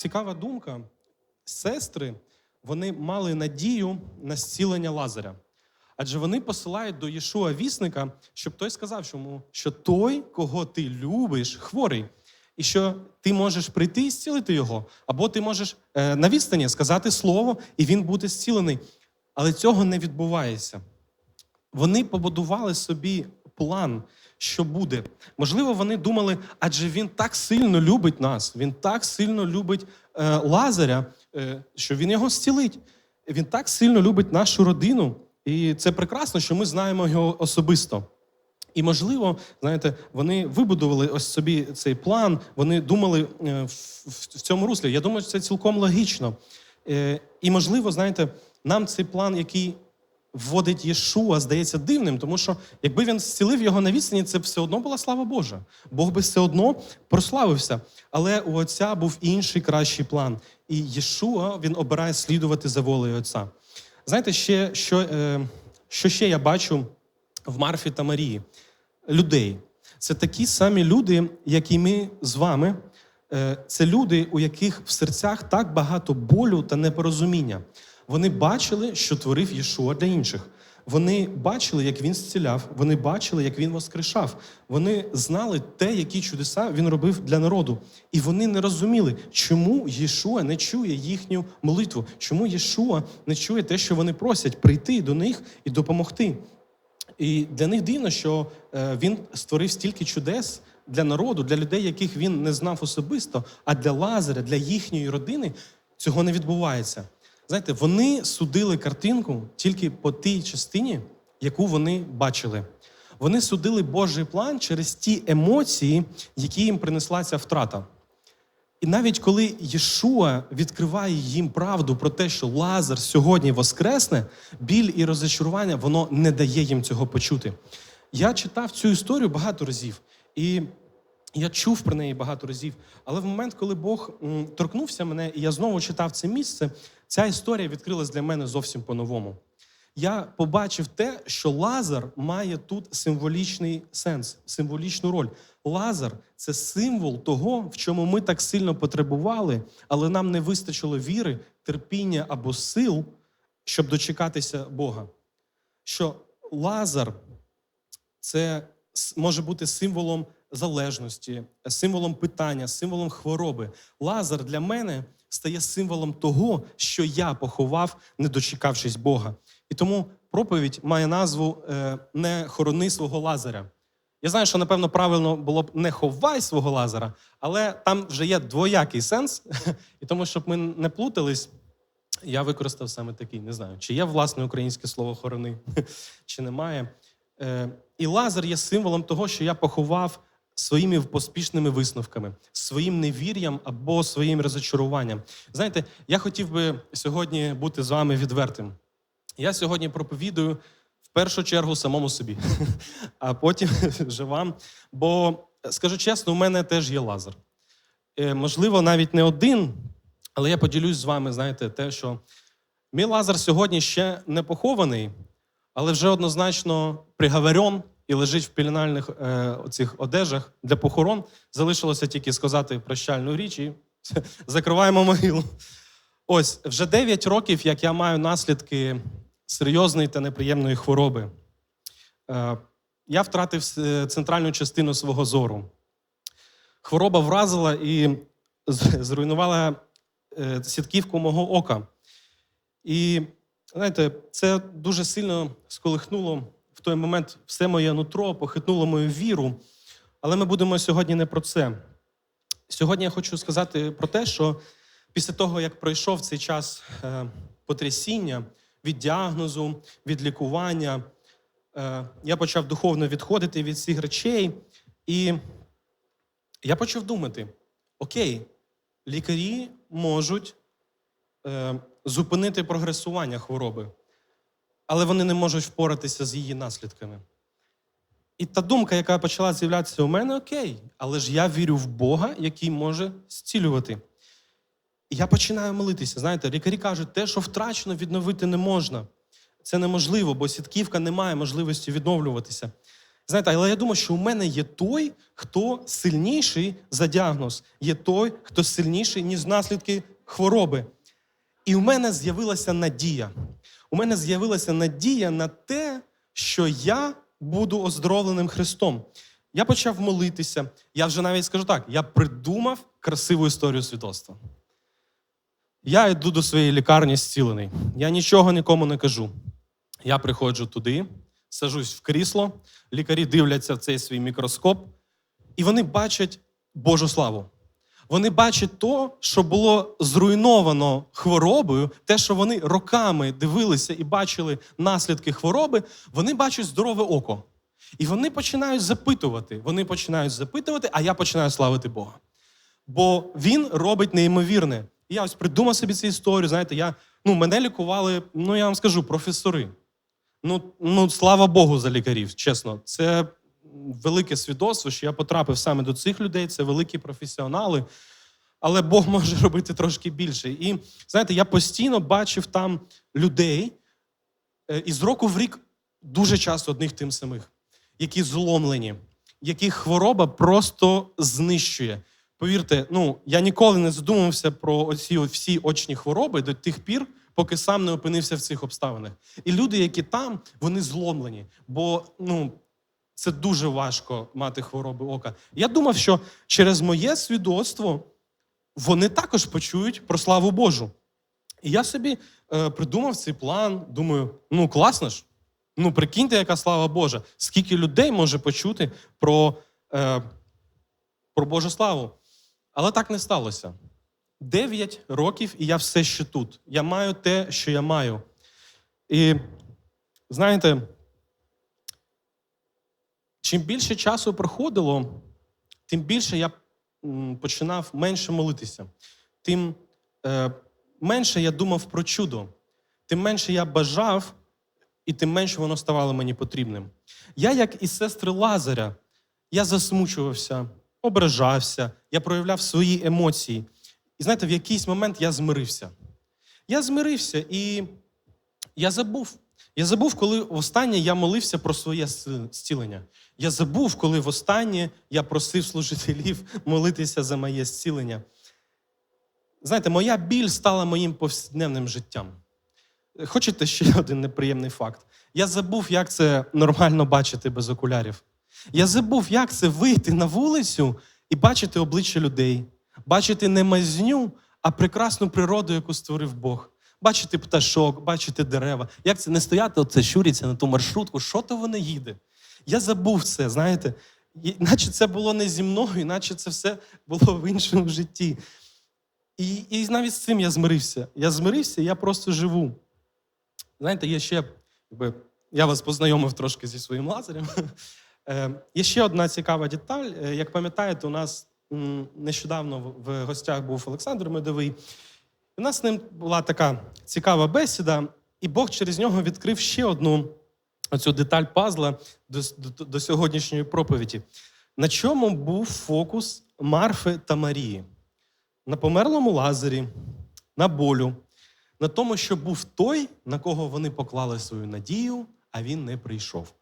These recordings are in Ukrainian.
цікава думка. Сестри вони мали надію на зцілення Лазаря. Адже вони посилають до Єшуа вісника, щоб той сказав йому, що той, кого ти любиш, хворий, і що ти можеш прийти і зцілити його, або ти можеш е, на відстані сказати слово, і він буде зцілений. Але цього не відбувається. Вони побудували собі план, що буде. Можливо, вони думали, адже він так сильно любить нас, він так сильно любить е, Лазаря, е, що він його зцілить. Він так сильно любить нашу родину. І це прекрасно, що ми знаємо його особисто. І, можливо, знаєте, вони вибудували ось собі цей план, вони думали е, в, цьому руслі. Я думаю, що це цілком логічно. Е, і, можливо, знаєте, нам цей план, який вводить Єшуа, здається дивним, тому що якби він зцілив його на відстані, це все одно була слава Божа. Бог би все одно прославився. Але у Отця був інший кращий план. І Єшуа він обирає слідувати за волею Отця. Знаєте, ще, що, е, що ще я бачу в Марфі та Марії? Людей. Це такі самі люди, як і ми з вами. Е, Це люди, у яких в серцях так багато болю та непорозуміння. Вони бачили, що творив Єшуа для інших. Вони бачили, як він зціляв, вони бачили, як він воскрешав. Вони знали те, які чудеса він робив для народу. І вони не розуміли, чому Єшуа не чує їхню молитву, чому Єшуа не чує те, що вони просять прийти до них і допомогти. І для них дивно, що е, він створив стільки чудес для народу, для людей, яких він не знав особисто, а для Лазаря, для їхньої родини цього не відбувається. Знаєте, вони судили картинку тільки по тій частині, яку вони бачили. Вони судили Божий план через ті емоції, які їм принесла ця втрата. І навіть коли Єшуа відкриває їм правду про те, що Лазар сьогодні воскресне, біль і розчарування, воно не дає їм цього почути. Я читав цю історію багато разів, і я чув про неї багато разів. Але в момент, коли Бог торкнувся мене, і я знову читав це місце, ця історія відкрилась для мене зовсім по-новому. Я побачив те, що Лазар має тут символічний сенс, символічну роль. Лазар це символ того, в чому ми так сильно потребували, але нам не вистачило віри, терпіння або сил, щоб дочекатися Бога. Що Лазар це може бути символом залежності, символом питання, символом хвороби. Лазар для мене стає символом того, що я поховав, не дочекавшись Бога. І тому проповідь має назву е, Не хорони свого Лазаря. Я знаю, що напевно правильно було б не ховай свого Лазара, але там вже є двоякий сенс. І тому, щоб ми не плутались, я використав саме такий. Не знаю, чи є власне українське слово хорони, чи немає. Е, І Лазар є символом того, що я поховав своїми поспішними висновками, своїм невір'ям або своїм розочаруванням. Знаєте, я хотів би сьогодні бути з вами відвертим. Я сьогодні проповідую в першу чергу самому собі, а потім вже вам. Бо, скажу чесно, у мене теж є лазер. Е, Можливо, навіть не один, але я поділюсь з вами, знаєте, те, що мій лазер сьогодні ще не похований, але вже однозначно приговорен і лежить в пеленальних е, оцих одежах для похорон. Залишилося тільки сказати прощальну річ і закриваємо могилу. Ось вже 9 років, як я маю наслідки серйозної та неприємної хвороби. Е, Я втратив е, центральну частину свого зору. Хвороба вразила і зруйнувала е, сітківку мого ока. І знаєте, це дуже сильно сколихнуло в той момент все моє нутро, похитнуло мою віру. Але ми будемо сьогодні не про це. Сьогодні я хочу сказати про те, що після того, як пройшов цей час е, потрясіння від діагнозу, від лікування, е, я почав духовно відходити від цих речей. І я почав думати: окей, лікарі можуть е, зупинити прогресування хвороби, але вони не можуть впоратися з її наслідками. І та думка, яка почала з'являтися у мене, окей, але ж я вірю в Бога, який може зцілювати. І я починаю молитися. Знаєте, лікарі кажуть, те, що втрачено, відновити не можна. Це неможливо, бо сітківка не має можливості відновлюватися. Знаєте, але я думаю, що у мене є той, хто сильніший за діагноз, є той, хто сильніший, ніж наслідки хвороби. І у мене з'явилася надія. У мене з'явилася надія на те, що я буду оздоровленим Христом. Я почав молитися. Я вже навіть скажу так: я придумав красиву історію свідоцтва. Я йду до своєї лікарні зцілений. Я нічого нікому не кажу. Я приходжу туди, сажусь в крісло, лікарі дивляться в цей свій мікроскоп, і вони бачать Божу славу. Вони бачать то, що було зруйновано хворобою, те, що вони роками дивилися і бачили наслідки хвороби, вони бачать здорове око. І вони починають запитувати. Вони починають запитувати, а я починаю славити Бога. Бо він робить неймовірне. Я ось придумав собі цю історію. Знаєте, я, ну, мене лікували, ну я вам скажу, професори. Ну, ну, слава Богу, за лікарів, чесно. Це велике свідоцтво, що я потрапив саме до цих людей, це великі професіонали. Але Бог може робити трошки більше. І знаєте, я постійно бачив там людей, е, і з року в рік дуже часто одних тим самих, які зломлені, яких хвороба просто знищує. Повірте, ну я ніколи не задумувався про оці всі очні хвороби до тих пір, поки сам не опинився в цих обставинах. І люди, які там, вони зломлені, бо ну. Це дуже важко мати хвороби ока. Я думав, що через моє свідоцтво вони також почують про славу Божу. І я собі е, придумав цей план. Думаю, ну класно ж. Ну, прикиньте, яка слава Божа. Скільки людей може почути про, е, про Божу славу. Але так не сталося. Дев'ять років, і я все ще тут. Я маю те, що я маю. І знаєте, чим більше часу проходило, тим більше я починав менше молитися, тим е, менше я думав про чудо, тим менше я бажав, і тим менше воно ставало мені потрібним. Я, як і сестри Лазаря, я засмучувався, ображався, я проявляв свої емоції. І знаєте, в якийсь момент я змирився. Я змирився і я забув. Я забув, коли востаннє я молився про своє зцілення. Я забув, коли востаннє я просив служителів молитися за моє зцілення. Знаєте, моя біль стала моїм повсякденним життям. Хочете ще один неприємний факт? Я забув, як це нормально бачити без окулярів. Я забув, як це вийти на вулицю і бачити обличчя людей, бачити не мазню, а прекрасну природу, яку створив Бог. Бачити пташок, бачити дерева. Як це не стояти, оце щуриться на ту маршрутку, що то воно їде? Я забув це, знаєте, наче це було не зі мною, наче це все було в іншому житті. І, і навіть з цим я змирився. Я змирився, я просто живу. Знаєте, є ще, якби, я вас познайомив трошки зі своїм лазарем. Е, Є ще одна цікава деталь. Е, Як пам'ятаєте, у нас нещодавно в гостях був Олександр Медовий. У нас з ним була така цікава бесіда, і Бог через нього відкрив ще одну оцю деталь пазла до, до, до сьогоднішньої проповіді. На чому був фокус Марфи та Марії? На померлому лазарі, на болю, на тому, що був той, на кого вони поклали свою надію, а він не прийшов.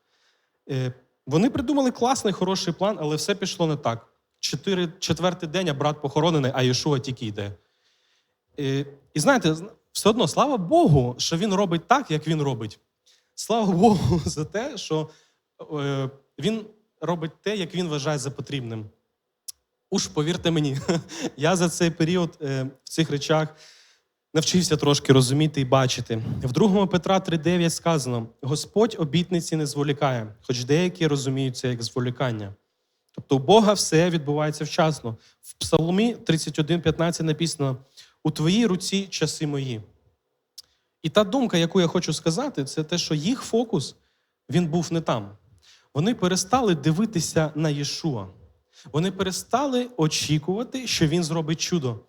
Е, Вони придумали класний, хороший план, але все пішло не так. Чотири, четвертий день, а брат похоронений, а Ішуа тільки йде. Е, І знаєте, все одно, слава Богу, що він робить так, як він робить. Слава Богу за те, що е, він робить те, як він вважає за потрібним. Уж повірте мені, я за цей період е, в цих речах навчився трошки розуміти і бачити. В 2 Петра 3,9 сказано: Господь обітниці не зволікає, хоч деякі розуміють це як зволікання. Тобто у Бога все відбувається вчасно. В Псалмі 31,15 написано: у твоїй руці часи мої. І та думка, яку я хочу сказати, це те, що їх фокус він був не там. Вони перестали дивитися на Єшуа. Вони перестали очікувати, що він зробить чудо.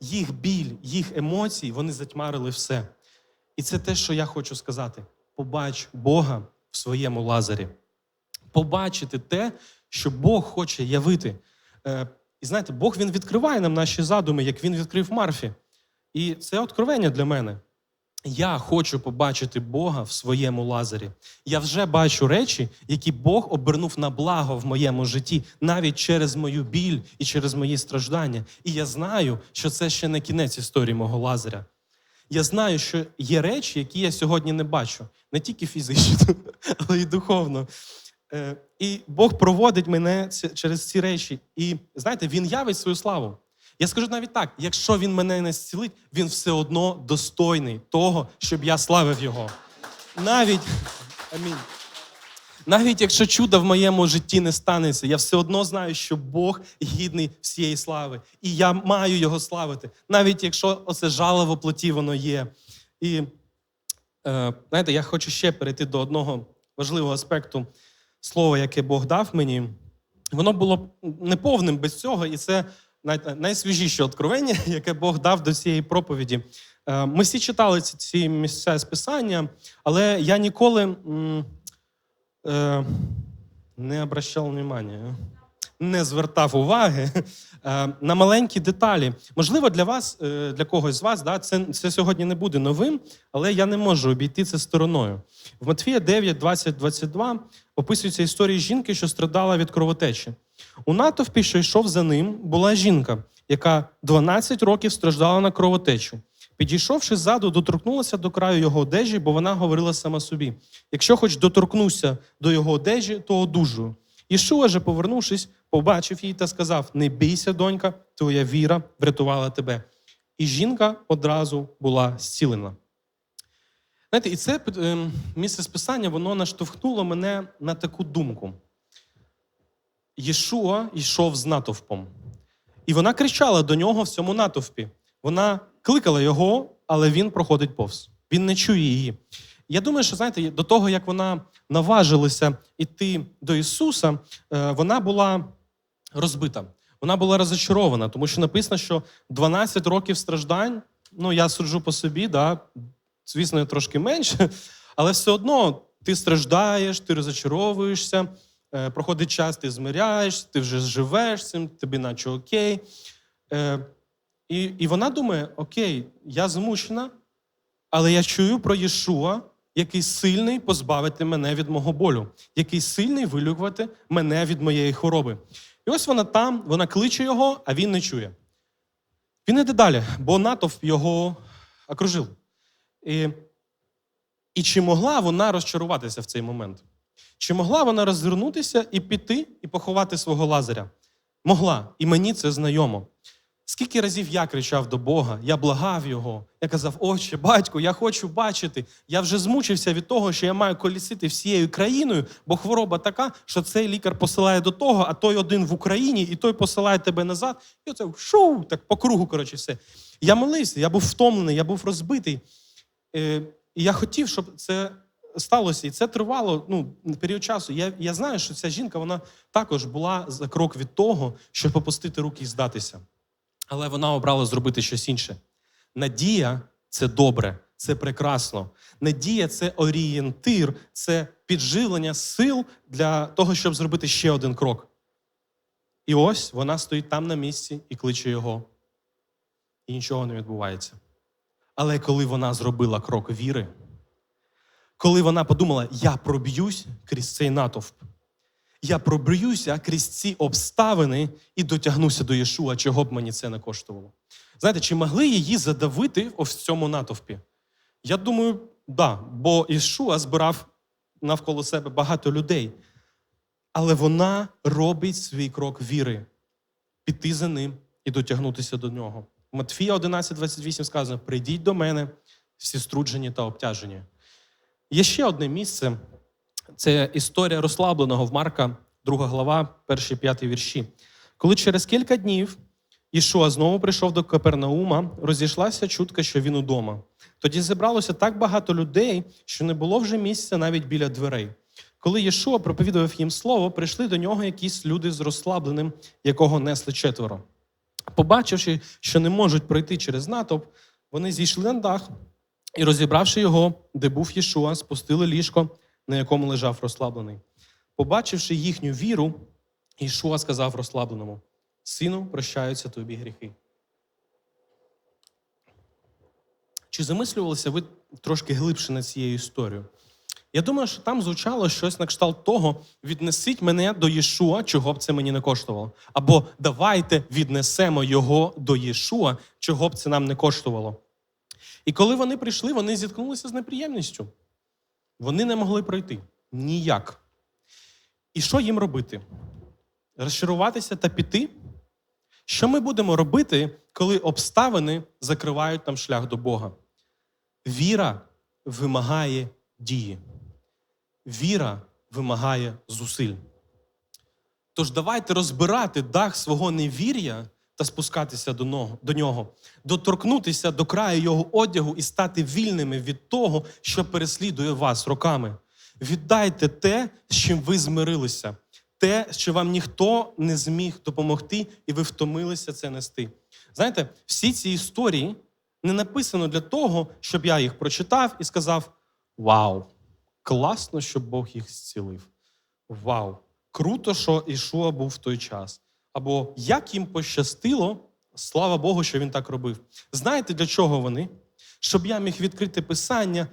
Їх біль, їх емоції, вони затьмарили все. І це те, що я хочу сказати: побач Бога в своєму лазарі. Побачити те, що Бог хоче явити. І знаєте, Бог він відкриває нам наші задуми, як він відкрив Марфі. І це откровення для мене. Я хочу побачити Бога в своєму лазарі. Я вже бачу речі, які Бог обернув на благо в моєму житті, навіть через мою біль і через мої страждання. І я знаю, що це ще не кінець історії мого лазаря. Я знаю, що є речі, які я сьогодні не бачу, не тільки фізично, але й духовно. Е, І Бог проводить мене через ці речі. І знаєте, Він явить свою славу. Я скажу навіть так: якщо він мене не зцілить, він все одно достойний того, щоб я славив його. Навіть амінь. Навіть якщо чуда в моєму житті не станеться, я все одно знаю, що Бог гідний всієї слави. І я маю його славити, навіть якщо оце жало в плоті воно є. І е, знаєте, я хочу ще перейти до одного важливого аспекту слова, яке Бог дав мені. Воно було неповним без цього, і це найсвіжіше откровення, яке Бог дав до цієї проповіді. Е, Ми всі читали ці, місця з писання, але я ніколи е, не обращав внимання, не звертав уваги е, на маленькі деталі. Можливо, для вас, е, для когось з вас, да, це, це сьогодні не буде новим, але я не можу обійти це стороною. В Матфія 9, 20, 22 описується історія жінки, що страдала від кровотечі. У натовпі, що йшов за ним, була жінка, яка 12 років страждала на кровотечу. Підійшовши ззаду, доторкнулася до краю його одежі, бо вона говорила сама собі: якщо хоч доторкнуся до його одежі, то одужую. Ішуа же, повернувшись, побачив її та сказав: Не бійся, донька, твоя віра врятувала тебе. І жінка одразу була зцілена. Знаєте, і це е, місце списання, воно наштовхнуло мене на таку думку. Єшуа йшов з натовпом. І вона кричала до нього в цьому натовпі. Вона кликала його, але він проходить повз. Він не чує її. Я думаю, що знаєте, до того, як вона наважилася йти до Ісуса, е, вона була розбита. Вона була розочарована, тому що написано, що 12 років страждань, ну я суджу по собі, да, звісно, трошки менше, але все одно ти страждаєш, ти розочаровуєшся, е, проходить час, ти змиряєшся, ти вже живеш цим, тобі наче окей. Е, і, і вона думає: окей, я змучена, але я чую про Єшуа, який сильний позбавити мене від мого болю, який сильний вилікувати мене від моєї хвороби. І ось вона там, вона кличе його, а він не чує. Він іде далі, бо натовп його окружив. І, і чи могла вона розчаруватися в цей момент? Чи могла вона розвернутися і піти і поховати свого лазаря? Могла, і мені це знайомо. Скільки разів я кричав до Бога, я благав його. Я казав, Отче, батько, я хочу бачити. Я вже змучився від того, що я маю колісити всією країною, бо хвороба така, що цей лікар посилає до того, а той один в Україні, і той посилає тебе назад. І оце шоу, так по кругу, коротше, все. Я молився, я був втомлений, я був розбитий. Е, І я хотів, щоб це сталося. І це тривало ну, період часу. Я, я знаю, що ця жінка вона також була за крок від того, щоб попустити руки і здатися. Але вона обрала зробити щось інше. Надія це добре, це прекрасно. Надія це орієнтир, це підживлення сил для того, щоб зробити ще один крок. І ось вона стоїть там на місці і кличе його. І нічого не відбувається. Але коли вона зробила крок віри, коли вона подумала, я проб'юсь крізь цей натовп, я проб'юся крізь ці обставини і дотягнуся до Єшуа, чого б мені це не коштувало. Знаєте, чи могли її задавити в цьому натовпі? Я думаю, да, бо Ішуа збирав навколо себе багато людей. Але вона робить свій крок віри, піти за ним і дотягнутися до нього. Матфія 11:28 сказано: прийдіть до мене, всі струджені та обтяжені. Є ще одне місце. Це історія розслабленого в Марка, 2 глава, перші п'яті вірші. Коли через кілька днів Ішуа знову прийшов до Капернаума, розійшлася чутка, що він удома. Тоді зібралося так багато людей, що не було вже місця навіть біля дверей. Коли Єшуа проповідував їм слово, прийшли до нього якісь люди з розслабленим, якого несли четверо. Побачивши, що не можуть пройти через натовп, вони зійшли на дах і, розібравши його, де був Єшуа, спустили ліжко, на якому лежав розслаблений. Побачивши їхню віру, Ішуа сказав розслабленому: Сину, прощаються тобі гріхи. Чи замислювалися ви трошки глибше на цією історією. Я думаю, що там звучало щось на кшталт того: віднесіть мене до Єшуа, чого б це мені не коштувало. Або давайте віднесемо його до Єшуа, чого б це нам не коштувало. І коли вони прийшли, вони зіткнулися з неприємністю. Вони не могли пройти ніяк. І що їм робити? Розчаруватися та піти? Що ми будемо робити, коли обставини закривають нам шлях до Бога? Віра вимагає дії. Віра вимагає зусиль. Тож давайте розбирати дах свого невір'я та спускатися до нього, до нього, доторкнутися до краю його одягу і стати вільними від того, що переслідує вас роками. Віддайте те, з чим ви змирилися, те, що вам ніхто не зміг допомогти, і ви втомилися це нести. Знаєте, всі ці історії не написано для того, щоб я їх прочитав і сказав: Вау! Класно, що Бог їх зцілив. Вау! Круто, що Ішуа був в той час. Або як їм пощастило, слава Богу, що він так робив. Знаєте, для чого вони? Щоб я міг відкрити писання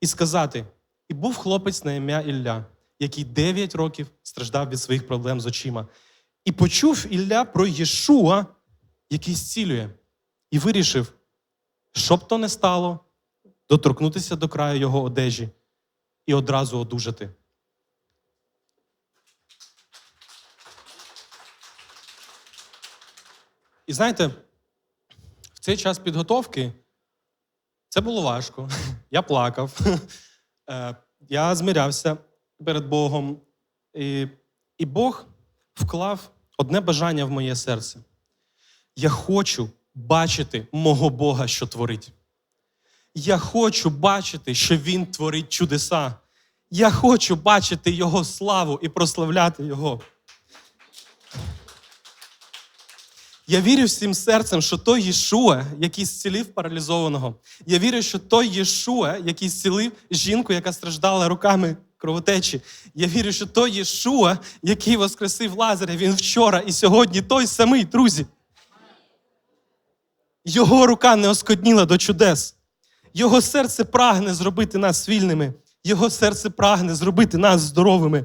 і сказати: і був хлопець на ім'я Ілля, який 9 років страждав від своїх проблем з очима. І почув Ілля про Єшуа, який зцілює, і вирішив, що б то не стало, доторкнутися до краю його одежі і одразу одужати. І знаєте, в цей час підготовки це було важко. Я плакав, Е, я змирявся перед Богом. І, і Бог вклав одне бажання в моє серце. Я хочу бачити мого Бога, що творить. Я хочу бачити, що Він творить чудеса. Я хочу бачити Його славу і прославляти Його. Я вірю всім серцем, що той Єшуа, який зцілив паралізованого, я вірю, що той Єшуа, який зцілив жінку, яка страждала руками кровотечі. Я вірю, що той Єшуа, який воскресив Лазаря, він вчора і сьогодні той самий, друзі. Його рука не оскодніла до чудес. Його серце прагне зробити нас вільними. Його серце прагне зробити нас здоровими.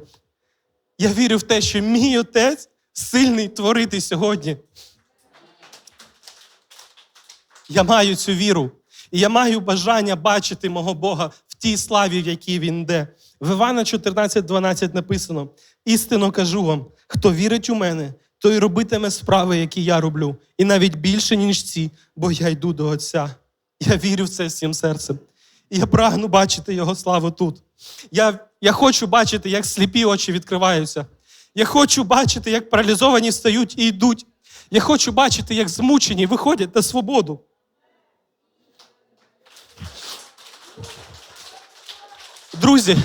Я вірю в те, що мій отець сильний творити сьогодні. Я маю цю віру. І я маю бажання бачити мого Бога в тій славі, в якій він йде. В Івана 14,12 написано: істинно кажу вам, хто вірить у мене, той робитиме справи, які я роблю, і навіть більше, ніж ці, бо я йду до Отця. Я вірю в це всім серцем. І я прагну бачити Його славу тут. Я, Я хочу бачити, як сліпі очі відкриваються. Я хочу бачити, як паралізовані стають і йдуть. Я хочу бачити, як змучені виходять на свободу. Друзі,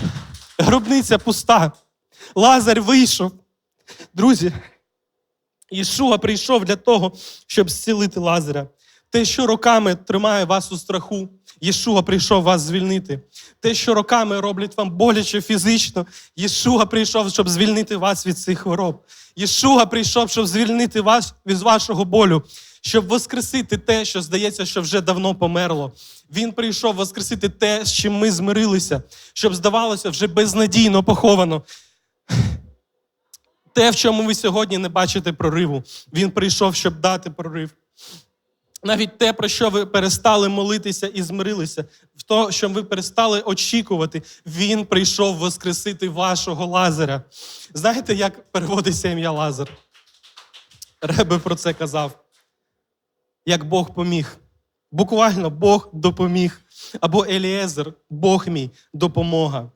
гробниця пуста. Лазар вийшов. Друзі, Ішуа прийшов для того, щоб зцілити Лазаря. Те, що роками тримає вас у страху, Єшуа прийшов вас звільнити. Те, що роками роблять вам боляче фізично, Єшуа прийшов, щоб звільнити вас від цих хвороб. Єшуа прийшов, щоб звільнити вас від вашого болю, щоб воскресити те, що здається, що вже давно померло. Він прийшов воскресити те, з чим ми змирилися, щоб здавалося, вже безнадійно поховано. Те, в чому ви сьогодні не бачите прориву, він прийшов, щоб дати прорив. Навіть те, про що ви перестали молитися і змирилися, в то, що ви перестали очікувати, він прийшов воскресити вашого Лазаря. Знаєте, як переводиться ім'я Лазар? Ребе про це казав. Як Бог поміг. Буквально Бог допоміг. Або Еліезер, Бог мій, допомога.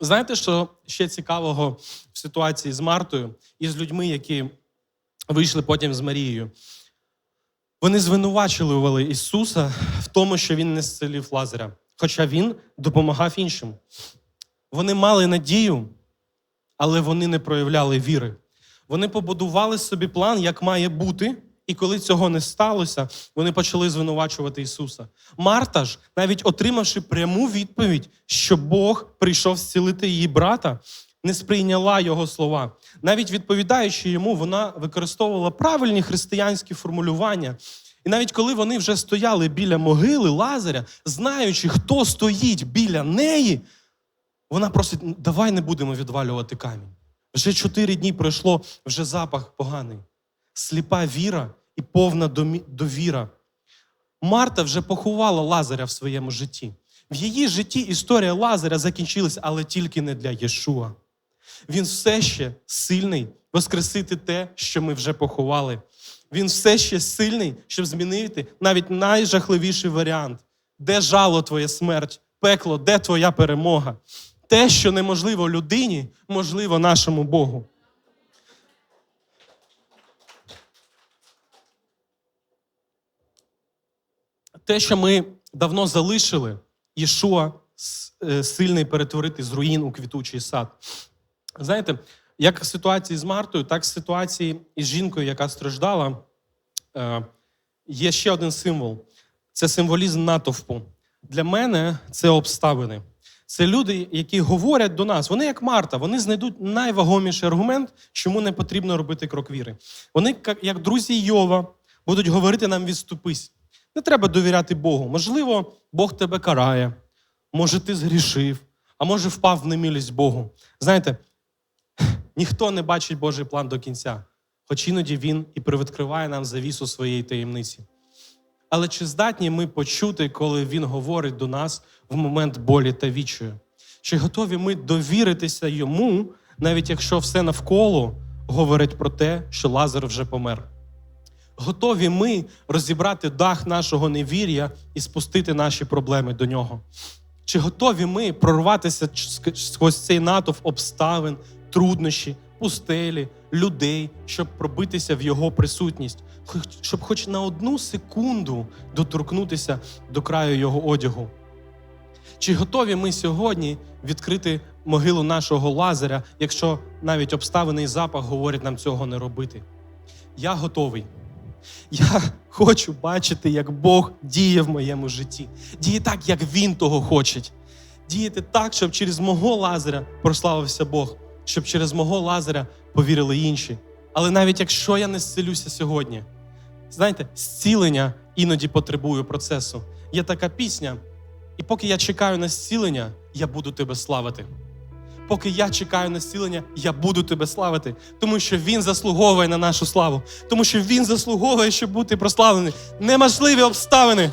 Знаєте, що ще цікавого в ситуації з Мартою і з людьми, які вийшли потім з Марією? Вони звинувачували Ісуса в тому, що Він не зцілив Лазаря, хоча Він допомагав іншим. Вони мали надію, але вони не проявляли віри. Вони побудували собі план, як має бути, і коли цього не сталося, вони почали звинувачувати Ісуса. Марта ж, навіть отримавши пряму відповідь, що Бог прийшов зцілити її брата, не сприйняла його слова. Навіть відповідаючи йому, вона використовувала правильні християнські формулювання. І навіть коли вони вже стояли біля могили Лазаря, знаючи, хто стоїть біля неї, вона просить: «Ну, давай не будемо відвалювати камінь. Вже чотири дні пройшло, вже запах поганий. Сліпа віра і повна довіра. Марта вже поховала Лазаря в своєму житті. В її житті історія Лазаря закінчилась, але тільки не для Єшуа. Він все ще сильний воскресити те, що ми вже поховали. Він все ще сильний, щоб змінити навіть найжахливіший варіант. Де жало твоя смерть, пекло, де твоя перемога? Те, що неможливо людині, можливо нашому Богу. Те, що ми давно залишили, Єшуа е, сильний перетворити з руїн у квітучий сад. Знаєте, як в ситуації з Мартою, так і в ситуації із жінкою, яка страждала, е, є ще один символ це символізм натовпу. Для мене це обставини. Це люди, які говорять до нас. Вони, як Марта, вони знайдуть найвагоміший аргумент, чому не потрібно робити крок віри. Вони, як- друзі Йова, будуть говорити нам відступись. Не треба довіряти Богу. Можливо, Бог тебе карає, може, ти згрішив, а може, впав в немилість Богу. Знаєте, ніхто не бачить Божий план до кінця, хоч іноді він і привідкриває нам завісу своєї таємниці. Але чи здатні ми почути, коли він говорить до нас в момент болі та вічою? Чи готові ми довіритися йому, навіть якщо все навколо говорить про те, що Лазар вже помер? Готові ми розібрати дах нашого невір'я і спустити наші проблеми до нього? Чи готові ми прорватися сквозь цей натовп обставин, труднощі, пустелі, людей, щоб пробитися в його присутність, щоб хоч на одну секунду доторкнутися до краю його одягу? Чи готові ми сьогодні відкрити могилу нашого Лазаря, якщо навіть обставини і запах говорять нам цього не робити? Я готовий. Я хочу бачити, як Бог діє в моєму житті. Діє так, як Він того хоче. Діяти так, щоб через мого лазаря прославився Бог, щоб через мого лазаря повірили інші. Але навіть якщо я не зцілюся сьогодні, знаєте, зцілення іноді потребує процесу. Є така пісня, і поки я чекаю на зцілення, я буду тебе славити. Поки я чекаю на зцілення, я буду тебе славити, тому що він заслуговує на нашу славу, тому що він заслуговує, щоб бути прославлений. Неможливі обставини.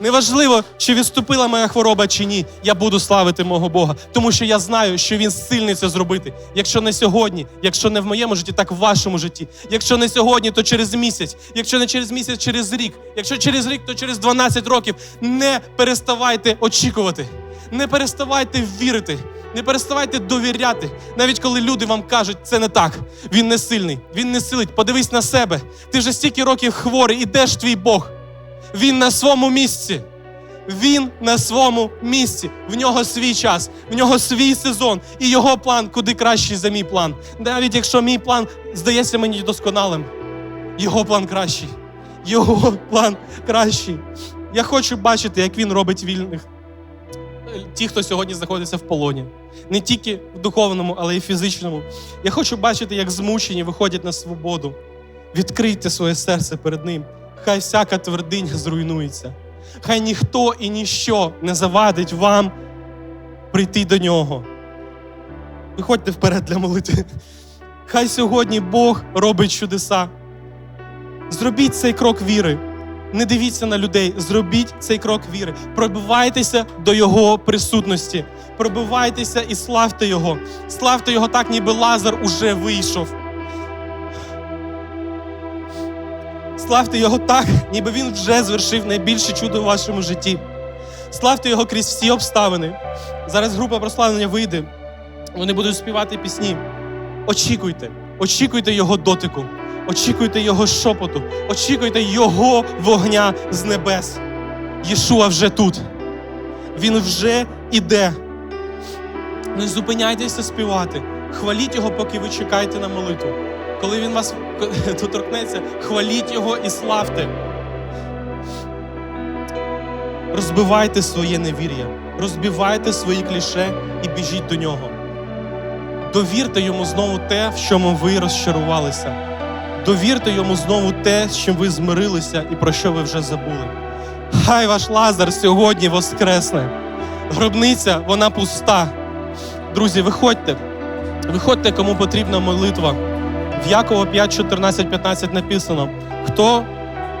Неважливо, чи відступила моя хвороба чи ні, я буду славити мого Бога, тому що я знаю, що Він сильний це зробити. Якщо не сьогодні, якщо не в моєму житті, так в вашому житті. Якщо не сьогодні, то через місяць. Якщо не через місяць, через рік. Якщо через рік, то через 12 років. Не переставайте очікувати, не переставайте вірити, не переставайте довіряти. Навіть коли люди вам кажуть, це не так. Він не сильний, він не силить. Подивись на себе. Ти вже стільки років хворий, і де ж твій Бог? Він на своєму місці. Він на своєму місці. В нього свій час, в нього свій сезон, і його план куди кращий за мій план. Навіть якщо мій план здається мені досконалим, його план кращий. Його план кращий. Я хочу бачити, як він робить вільних. Ті, хто сьогодні знаходиться в полоні, не тільки в духовному, але й фізичному. Я хочу бачити, як змучені виходять на свободу. Відкрийте своє серце перед ним. Хай всяка твердиня зруйнується. Хай ніхто і ніщо не завадить вам прийти до нього. Виходьте вперед для молитви. Хай сьогодні Бог робить чудеса. Зробіть цей крок віри. Не дивіться на людей, зробіть цей крок віри. Пробивайтеся до Його присутності. Пробивайтеся і славте Його. Славте Його так, ніби Лазар уже вийшов. Славте Його так, ніби Він вже звершив найбільше чудо в вашому житті. Славте Його крізь всі обставини. Зараз група прославлення вийде. Вони будуть співати пісні. Очікуйте, очікуйте Його дотику, очікуйте Його шепоту, очікуйте Його вогня з небес. Єшуа вже тут. Він вже іде. Не зупиняйтеся співати. Хваліть його, поки ви чекаєте на молитву. Коли він вас доторкнеться, хваліть його і славте. Розбивайте своє невір'я, розбивайте свої кліше і біжіть до нього. Довірте йому знову те, в чому ви розчарувалися. Довірте йому знову те, з чим ви змирилися і про що ви вже забули. Хай ваш Лазар сьогодні воскресне. Гробниця, вона пуста. Друзі, виходьте. Виходьте, кому потрібна молитва. В Якова 5, 14, 15 написано: хто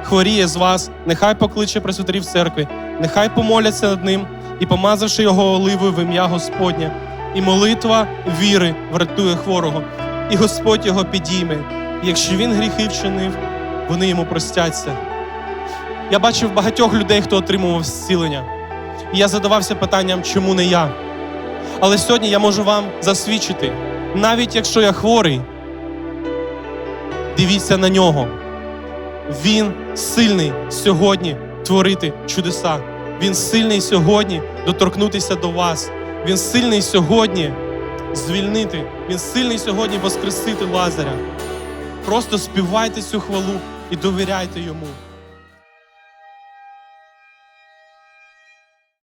хворіє з вас, нехай покличе пресвітерів церкви, нехай помоляться над ним і, помазавши його оливою в ім'я Господнє, і молитва віри врятує хворого, і Господь його підійме. Якщо він гріхи вчинив, вони йому простяться. Я бачив багатьох людей, хто отримував зцілення. І я задавався питанням, чому не я? Але сьогодні я можу вам засвідчити, навіть якщо я хворий, дивіться на нього. Він сильний сьогодні творити чудеса. Він сильний сьогодні доторкнутися до вас. Він сильний сьогодні звільнити. Він сильний сьогодні воскресити Лазаря. Просто співайте цю хвалу і довіряйте йому.